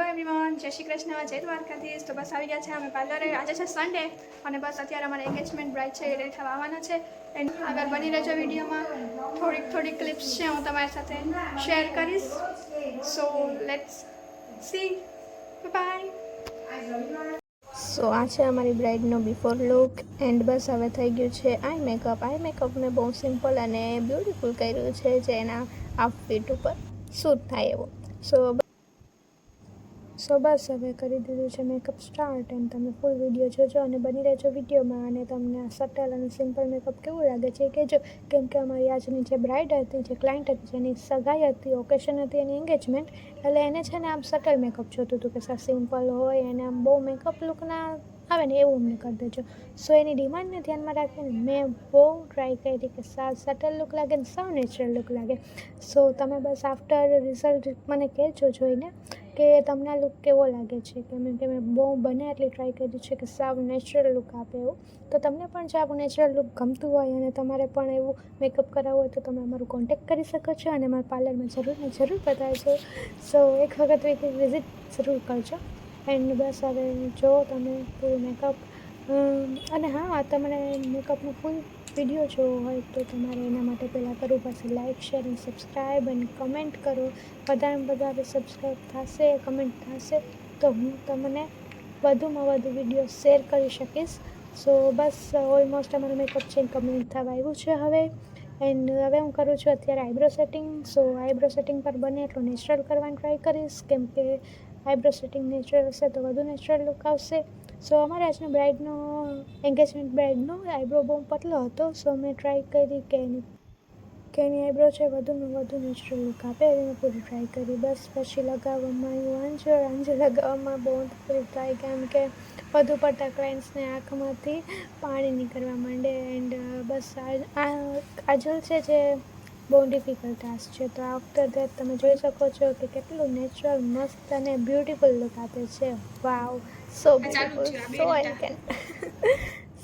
Hello everyone જય શ્રી કૃષ્ણ. જય દ્વારકાધીશ. તો બસ આવી ગયા છે. અમે પાર્લરે. આજે છે સન્ડે અને બસ અત્યારે અમારે એંગેજમેન્ટ બ્રાઇડ છે એ રેડી થવા આવવાના છે. એન્ડ આગળ બની રહેજો વિડીયોમાં. થોડીક થોડીક ક્લિપ્સ છે હું તમારી સાથે શેર કરીશ. So let's see bye so આ છે અમારી બ્રાઇડનો બિફોર લુક એન્ડ બસ હવે થઈ ગયું છે આઈ મેકઅપ આઈ મેકઅપ મેં બહુ સિમ્પલ અને બ્યુટિફુલ કર્યું છે જે એના આઉટફિટ ઉપર સૂટ થાય એવો. સો સો બસ હવે કરી દીધું છે મેકઅપ સ્ટાર્ટ એન્ડ તમે ફૂલ વીડિયો જોજો અને બની રહેજો વિડીયોમાં અને તમને સટલ અને સિમ્પલ મેકઅપ કેવું લાગે છે કહેજો. કેમ કે અમારી આજની જે બ્રાઇડ હતી, જે ક્લાયન્ટ હતી, જેની સગાઈ હતી ઓકેશન હતી, એની એન્ગેજમેન્ટ એટલે એને છે ને આમ સટલ મેકઅપ જોતું હતું કે સર સિમ્પલ હોય, એને આમ બહુ મેકઅપ લુકના આવે ને એવું અમને કરી દેજો. સો એની ડિમાન્ડને ધ્યાનમાં રાખીને મેં બહુ ટ્રાય કરી કે સાવ સટલ લુક લાગે ને સાવ નેચરલ લુક લાગે. સો તમે બસ આફ્ટર રિઝલ્ટ મને કહેજો જોઈને કે તમને લુક કેવો લાગે છે? કે મેં કે મેં બહુ બને એટલી ટ્રાય કરી છે કે સાવ નેચરલ લુક આપે એવું. તો તમને પણ જો આપણું નેચરલ લુક ગમતું હોય અને તમારે પણ એવું મેકઅપ કરાવવું હોય તો તમે અમારું કોન્ટેક્ટ કરી શકો છો અને મારા પાર્લરમાં જરૂર ને જરૂર બતાવજો. સો એક વખત વિઝિટ જરૂર કરજો. એન્ડ બસ હવે જો તમે પૂરું મેકઅપ અને હા તમને મેકઅપનો ફૂલ વીડિયો જોવો હોય તો તમારે એના માટે પહેલાં કરવું પડશે લાઇક શેર અને સબસ્ક્રાઈબ અને કમેન્ટ કરો. વધારે વધારે સબસ્ક્રાઈબ થશે કમેન્ટ થશે, તો હું તમને વધુમાં વધુ વીડિયો શેર કરી શકીશ. સો બસ ઓલમોસ્ટ અમારું મેકઅપ છે કમ્પ્લીટ થવા આવ્યું છે હવે. એન્ડ હવે હું કરું છું અત્યારે eyebrow setting so eyebrow setting પર બને એટલું નેચરલ કરવાની ટ્રાય કરીશ, કેમ કે આઈબ્રો સેટિંગ નેચરલ હશે તો વધુ નેચરલ લુક આવશે. સો અમારે આજનો બ્રાઇડનો એન્ગેજમેન્ટ બ્રાઇડનો આઈબ્રો બહુ પતલો હતો. સો મેં ટ્રાય કરી કે એની કે એની આઈબ્રો છે વધુમાં વધુ નેચરલ લુક આપે. એવી મેં પૂરી ટ્રાય કરી. બસ, પછી લગાવવામાં આવ્યું આંજર આંજર લગાવવામાં બહુ પૂરી ટ્રાય કેમ કે વધુ પડતા ક્લાયન્ટ્સને આંખમાંથી પાણી નીકળવા માંડે. એન્ડ બસ, આ કાજલ છે જે બહુ ડિફિકલ્ટ ટાસ્ક છે. તો આફ્ટર દેટ તમે જોઈ શકો છો કે કેટલું નેચરલ મસ્ત અને બ્યુટિફુલ લુક આપે છે. વાવ સો બ્યુટિફુલ સો એલિગન્ટ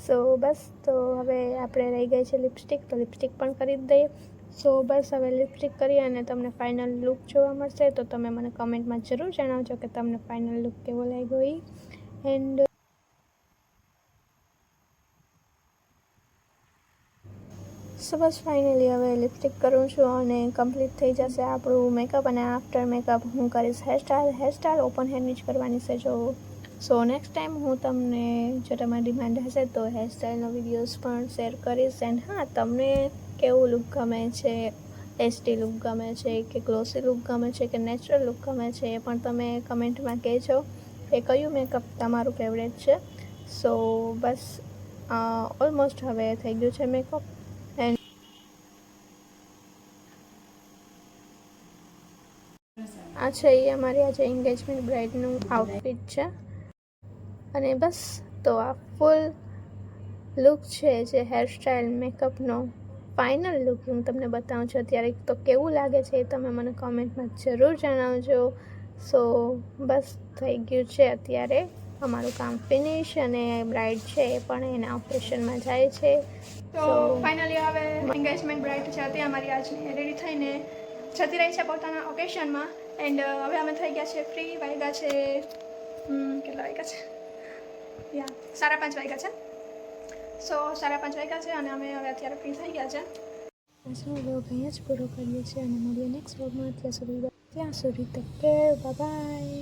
સો બસ તો હવે આપણે રહી ગઈ છે લિપસ્ટિક તો લિપસ્ટિક પણ કરી દઈએ. સો બસ હવે લિપસ્ટિક કરી અને તમને ફાઇનલ લુક જોવા મળશે. તો તમે મને કમેન્ટમાં જરૂર જણાવજો કે તમને ફાઇનલ લુક કેવો લાગ્યો એ એન્ડ સો બસ ફાઇનલી હવે લિપસ્ટિક કરું છું અને કમ્પ્લીટ થઈ જશે આપણું મેકઅપ અને આફ્ટર મેકઅપ હું કરીશ. હેરસ્ટાઈલ હેરસ્ટાઈલ ઓપન હેરની જ કરવાની છે જો. સો નેક્સ્ટ ટાઈમ હું તમને જો તમારી ડિમાન્ડ હશે તો હેરસ્ટાઈલનો વિડીયોઝ પણ શેર કરીશ. એન્ડ હા, તમને કેવું લુક ગમે છે? એસટી લુક ગમે છે કે ગ્લોસી લુક ગમે છે કે નેચરલ લુક ગમે છે એ પણ તમે કમેન્ટમાં કહેજો. કે કયું મેકઅપ તમારું ફેવરેટ છે? સો બસ ઓલમોસ્ટ હવે થઈ ગયું છે મેકઅપ એન્ડ આ છે એ અમારી આજે એન્ગેજમેન્ટ બ્રાઇડનું આઉટફિટ છે. અને બસ તો આ ફૂલ લુક છે જે હેરસ્ટાઈલ મેકઅપનો ફાઇનલ લુક હું તમને બતાવું છું અત્યારે. તો કેવું લાગે છે એ તમે મને કોમેન્ટમાં જરૂર જણાવજો. સો બસ થઈ ગયું છે અત્યારે. અમારું કામ ફિનિશ અને બ્રાઇડ છે એ પણ એના ઓપરેશનમાં જાય છે. તો ફાઇનલી હવે એન્ગેજમેન્ટ બ્રાઇડ છે તે અમારી આજની રેડી થઈને જતી રહી છે પોતાના ઓકેશનમાં એન્ડ હવે અમે થઈ ગયા છે ફ્રી વાગ્યા છે કેટલા વાગ્યા છે? યા સાડા પાંચ વાગ્યા છે. સો સાડા પાંચ વાગ્યા છે અને અમે હવે અત્યારે ફ્રી થઈ ગયા છે. આજનો અહીંયા જ પૂરો કરીએ છીએ અને મળીએ નેક્સ્ટ વ્લોગમાં ત્યાં સુધી ત્યાં સુધી તક બાય